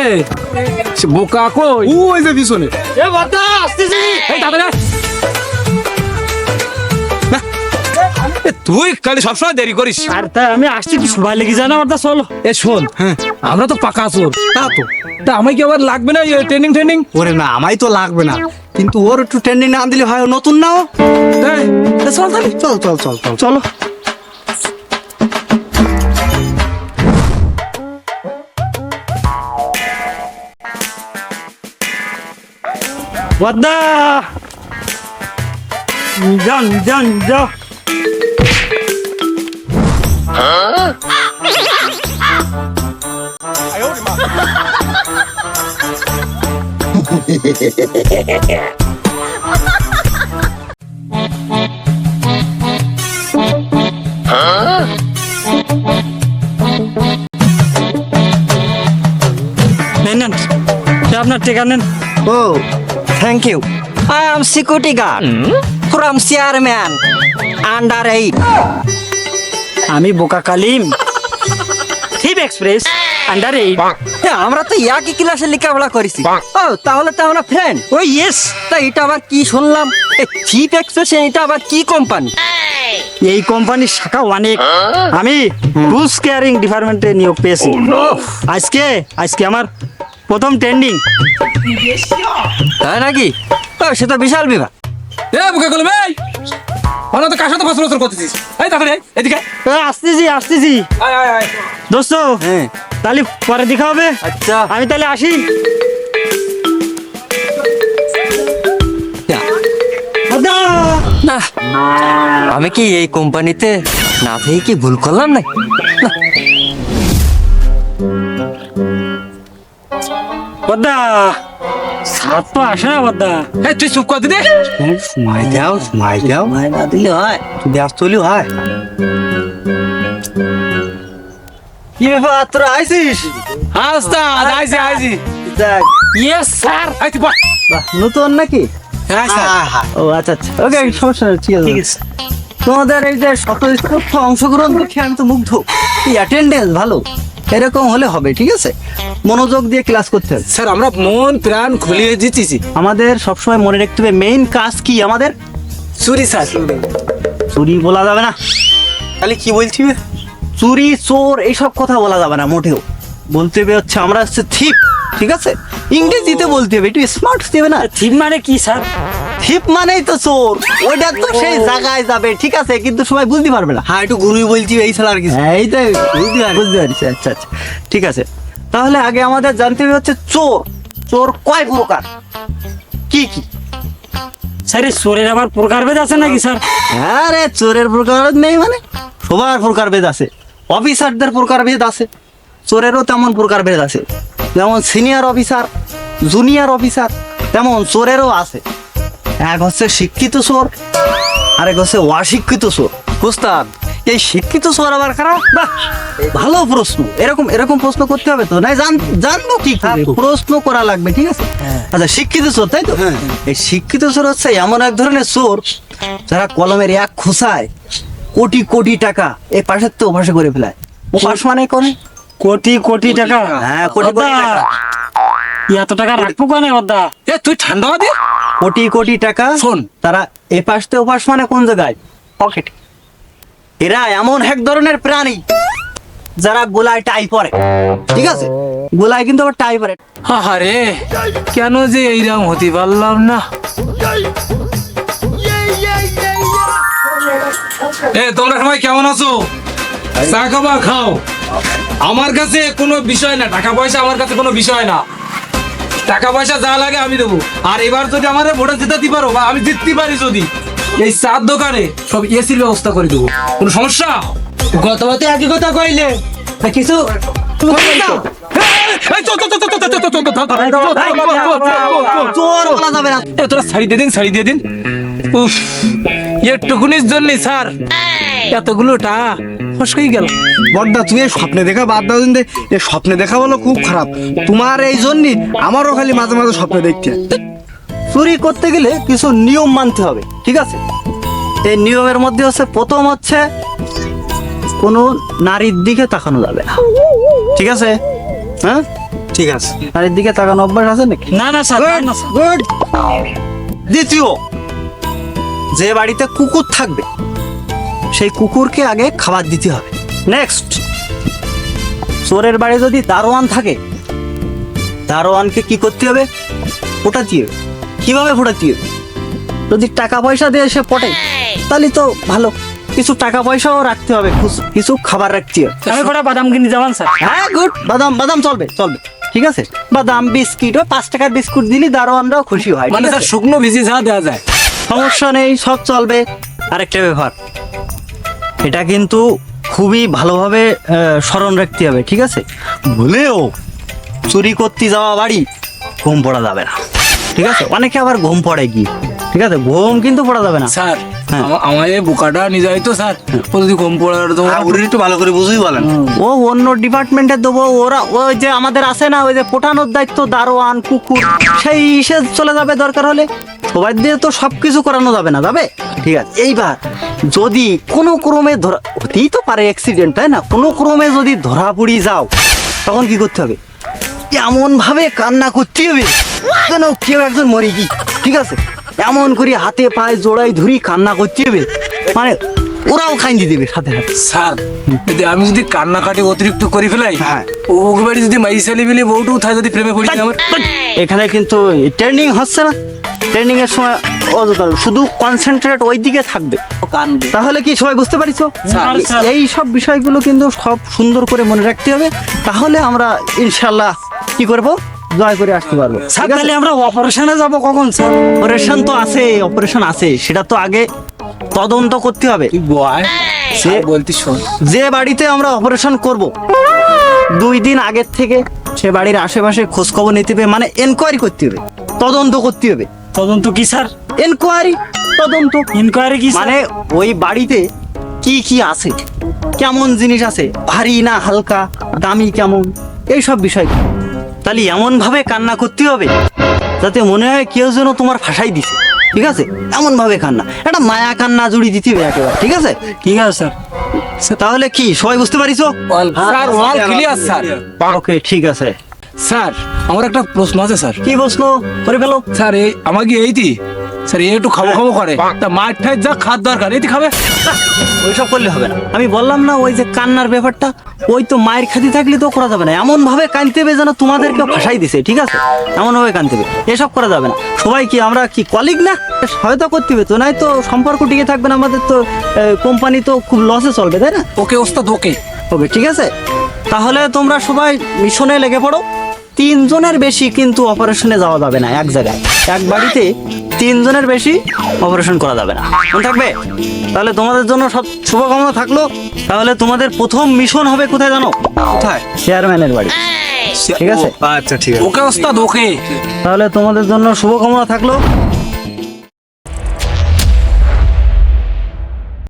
এ বোকা কই? ওই যে পিছনে। এ বাদা আসতেছি। এই তাড়াতাড়ি তুই খালি সবসময় দেরি করিস। আর তাই আমি আসছি একটু সময় লেগে যায় না আমার তা চলো। এ শোন হ্যাঁ। আমরা তো পাকা চোর। তা তো। তা আমায় কি আবার লাগবে না ট্রেনিং ট্রেনিং ওরে না আমাই তো লাগবে না। কিন্তু ওর একটু ট্রেন্ডিং না দিলে হয় ও নতুন না ও। তাই তা চল তাহলে। চল। 왔다! 인정, 인정, 인정! নেন নেন আপনার টেকা নেন Oh, thank you. I am security guard. From Chairman. Under eight. আমি বোকা কালিম। থিপ এক্সপ্রেস আন্ডার এইট আমরা তো একই ক্লাসে লেখাপড়া করেছি। ও তাহলে তো আমরা ফ্রেন্ড ও ইয়েস তা এটা আবার কি শুনলাম? চিপ এক্সপ্রেশন এটা আবার কি কোম্পানি এই কোম্পানির শাখা অনেক। আমি রুলস কেয়ারিং ডিপার্টমেন্টে নিয়োগ পেয়েছি। আজকে আজকে আমার প্রথম ট্রেন্ডিং তাই নাকি? সে তো বিশাল এ বোকা এই! আমরা তো কার সাথে ফসল ফসল করতেছিস। এই তাড়াতাড়ি এদিকে আসতেছি দোস্ত হ্যাঁ। তাহলে পরে দেখা হবে। আচ্ছা। আমি তাহলে আসি। না আমি কি এই কোম্পানিতে না থেকে কি ভুল করলাম না। বদ্দা। সাত তো আসে না বদ্দা। এই তুই চুপ কর দিদি। সময় দাও সময় দাও। মায় না দিলে হয়। তুই ব্যস্ত হলেও হয়। কি ব্যাপার তোরা আইসিস আস্তা আইছি আইছি। দেখ। ইয়েস স্যার আই বাহ, নতুন নাকি? হ্যাঁ স্যার ও আচ্ছা আচ্ছা। ওকে সমস্যা নেই ঠিক আছে। তোমাদের এই যে স্বতঃস্ফূর্ত অংশগ্রহণ দেখে আমি তো মুগ্ধ। এই অ্যাটেন্ডেন্স ভালো। এরকম হলে হবে ঠিক আছে? মনোযোগ দিয়ে ক্লাস করতে হবে। স্যার আমরা মন প্রাণ খুলিয়ে দিতেছি আমাদের সবসময় মনে রাখতে হবে মেইন কাজ কি আমাদের? চুরি স্যার। চুরি বলা যাবে না। তাহলে কি বলছি? চুরি চোর এইসব কথা বলা যাবে না মোটেও। বলতে হবে হচ্ছে আমরা হচ্ছে থিপ ঠিক আছে? ইংরেজিতে বলতে হবে একটু স্মার্ট দেবে না? থিপ মানে কি স্যার? থিপ মানেই তো চোর। ওইটা তো সেই জায়গায় যাবে ঠিক আছে? কিন্তু সবাই বুঝতে পারবে না। হ্যাঁ একটু গুরুই বলছি এই আর কিছু। এই তো বুঝতে পারছি। বুঝতে পারছি আচ্ছা আচ্ছা। ঠিক আছে। তাহলে আগে আমাদের জানতে হবে হচ্ছে চোর। চোর কয় প্রকার? কি কি? স্যার চোরের আবার প্রকার প্রকারভেদ আছে নাকি স্যার? হ্যাঁ রে চোরের প্রকার নেই মানে। সবার প্রকার প্রকারভেদ আছে। অফিসারদের প্রকার প্রকারভেদ আছে। চোরেরও তেমন প্রকার প্রকারভেদ আছে। যেমন সিনিয়র অফিসার জুনিয়র অফিসার তেমন চোরেরও আছে। এক হচ্ছে শিক্ষিত চোর আরেক হচ্ছে অশিক্ষিত চোর। উস্তাদ এই শিক্ষিত চোর আবার খারাপ বাহ ভালো প্রশ্ন। এরকম এরকম প্রশ্ন করতে হবে তো? নাই জান- জানব কি প্রশ্ন করা লাগবে ঠিক আছে? আচ্ছা শিক্ষিত চোর তাই তো? এই শিক্ষিত চোর হচ্ছে এমন এক ধরনের চোর যারা কলমের এক খোসায় কোটি কোটি টাকা এই পাশের তো ওপাশে করে ফেলায়। ওপাশ মানে করে কোটি কোটি টাকা? হ্যাঁ, কোটি কোটি টাকা। এত টাকা রাখব কেন বদ্দা এ তুই ঠান্ডা দে কোটি কোটি টাকা শোন। তারা এ পাশ থেকে ওপাশ মানে কোন জায়গায়? পকেট এরা এমন এক ধরনের প্রাণী যারা গোলায় টাই পরে। ঠিক আছে? গোলায় কিন্তু আবার টাই পরে। আরে কেন যে এইরকম হতে পারলাম না? এ তোমরা সবাই কেমন আছো? চা খাবা খাও। আমার কাছে কোনো বিষয় না টাকা পয়সা আমার কাছে কোনো বিষয় না। টাকা পয়সা যা লাগে আমি দেবো আর এবার যদি আমার ভোটে জেতাতে পারো বা আমি জিততে পারি যদি এই চার দোকানে সব এসির ব্যবস্থা করে দেবো কোনো সমস্যা গতবার তো একই কথা কইলে কিছু দিন দিয়ে দিন একটুকুনির স্যার এতগুলো টা ফসকেই গেল। বড়দা তুমি এই স্বপ্নে দেখা বাদ দাও দিন এই স্বপ্নে দেখা বলো খুব খারাপ। তোমার এই জন্যই আমারও খালি মাঝে মাঝে স্বপ্ন দেখতে চুরি করতে গেলে কিছু নিয়ম মানতে হবে ঠিক আছে? এই নিয়মের মধ্যে হচ্ছে প্রথম হচ্ছে কোনো নারীর দিকে তাকানো যাবে না। ঠিক আছে? হ্যাঁ? ঠিক আছে। চারিদিকে তাকানো অভ্যাস আছে নাকি? না না, স্যার। গুড। দ্বিতীয় যে বাড়িতে কুকুর থাকবে সেই কুকুরকে আগে খাবার দিতে হবে। নেক্সট চোরের বাড়ি যদি দারোয়ান থাকে দারোয়ানকে কি করতে হবে? ফোটাতে হবে। কীভাবে ফোটাতে হবে? যদি টাকা পয়সা দিয়ে সে পটে তাহলে তো ভালো। কিছু টাকা পয়সাও রাখতে হবে কিছু- খাবার রাখতে হবে। আমি কটা বাদাম কিনে যাবান স্যার। হ্যাঁ গুড। বাদাম বাদাম চলবে চলবে। ঠিক আছে? বাদাম বিস্কিট ও পাঁচ টাকার বিস্কুট দিলে দারোয়ানরাও খুশি হয় মানে স্যার শুকনো ভিজি যা দেওয়া যায়। সমস্যা নেই সব চলবে। আরেকটা ব্যাপার। এটা কিন্তু খুবই ভালোভাবে স্মরণ রাখতে হবে ঠিক আছে? ভুলেও চুরি করতে যাওয়া বাড়ি ঘুম পড়া যাবে না ঠিক আছে? অনেকে আবার ঘুম পড়ে কি ঠিক আছে? ঘুম কিন্তু পড়া যাবে না। স্যার হ্যাঁ। আমা- আমার এই বোকাটা নিয়ে তো স্যার। যদি কম পড়ার তো ওটা একটু ভালো করে বুঝেই বলেন। ও অন্য ডিপার্টমেন্টে দেবো ওরা ওই যে আমাদের আছে না ওই যে পোটানোর দায়িত্ব দারোয়ান কুকুর সেই সে চলে যাবে দরকার হলে। সবাই দিয়ে তো সব কিছু করানো যাবে না যাবে? ঠিক আছে এইবার যদি কোনো ক্রমে ধরা হতেই তো পারে অ্যাক্সিডেন্ট তাই না? কোনো ক্রমে যদি ধরা পড়ি যাও তখন কি করতে হবে? এমন ভাবে কান্না করতে হবে কেন কেউ একজন মরে কি ঠিক আছে? এমন করে হাতে পায়ে জোড়াই ধরি কান্না করতে হবে। মানে ওরাও খাইয়ে দেবে সাথে সাথে। স্যার যদি আমি যদি কান্নাকাটি অতিরিক্ত করে ফেলাই হ্যাঁ। ও ওকে বাড়ি যদি মাই ছেলে বিলি বউটু থাকে যদি প্রেমে পড়ি আমার। এখানে কিন্তু ট্রেনিং হচ্ছে না। ট্রেনিং এর সময় অযথা শুধু কনসেন্ট্রেট ওই দিকে থাকবে। তাহলে কি সবাই বুঝতে পারিছো স্যার, স্যার। এই সব বিষয়গুলো কিন্তু সব সুন্দর করে মনে রাখতে হবে। তাহলে আমরা ইনশাল্লাহ কি করব? জয় করে আসতে পারব। স্যার তাহলে আমরা অপারেশনে যাব কখন স্যার? অপারেশন তো আছে অপারেশন আছে। সেটা তো আগে তদন্ত করতে হবে। সে বলতি শোন। যে বাড়িতে আমরা অপারেশন করব দুই দিন আগের থেকে সে বাড়ির আশেপাশে খোঁজ খবর নিতে হবে মানে এনকোয়ারি করতে হবে তদন্ত করতে হবে। তদন্ত কি স্যার? এনকোয়ারি তদন্ত। ইনকোয়ারি কি মানে ওই বাড়িতে কি কি আছে? কেমন জিনিস আছে? ভারী না হালকা? দামি কেমন? এই সব বিষয়। তাহলে এমন ভাবে কান্না করতে হবে যাতে মনে হয় কেউ যেন তোমার ফাঁসাই দিছে। ঠিক আছে? এমন ভাবে কান্না। একটা মায়া কান্না জুড়ি দিতে হবে একেবারে। ঠিক আছে? ঠিক আছে স্যার। তাহলে কি সবাই বুঝতে পারিছো? Sir all clear sir. Okay ঠিক আছে। স্যার আমার একটা প্রশ্ন আছে স্যার। কি প্রশ্ন? করে ফেলো। স্যার এই আমাকে এইটি স্যার এই একটু খাব খাব করে। তা মাঠ ঠাই যা খাদ দরকার এইটি খাবে? ওইসব করলে হবে না। আমি বললাম না ওই যে কান্নার ব্যাপারটা ওই তো মায়ের খাতি থাকলে তো করা যাবে না। এমন ভাবে কানতে হবে যেন তোমাদেরকে ভাষাই দিছে ঠিক আছে? এমন ভাবে কানতে হবে। এসব করা যাবে না। সবাই কি আমরা কি কলিগ না? সহায়তা করতে হবে তো নাই তো সম্পর্ক টিকে থাকবে না আমাদের তো কোম্পানি তো খুব লসে চলবে তাই না? ওকে ওস্তাদ ওকে। ওকে ঠিক আছে? তাহলে তোমরা সবাই মিশনে লেগে পড়ো। তিনজনের বেশি কিন্তু অপারেশনে যাওয়া যাবে না এক জায়গায়। এক বাড়িতে তিনজনের বেশি অপারেশন করা যাবে না। মনে থাকবে? তাহলে তোমাদের জন্য সব শুভকামনা থাকল। তাহলে তোমাদের প্রথম মিশন হবে কোথায় জানো? কোথায়? চেয়ারম্যানের বাড়ি। ঠিক আছে? আচ্ছা ঠিক আছে। ওকে ওস্তাদ ওকে। তাহলে তোমাদের জন্য শুভকামনা থাকল।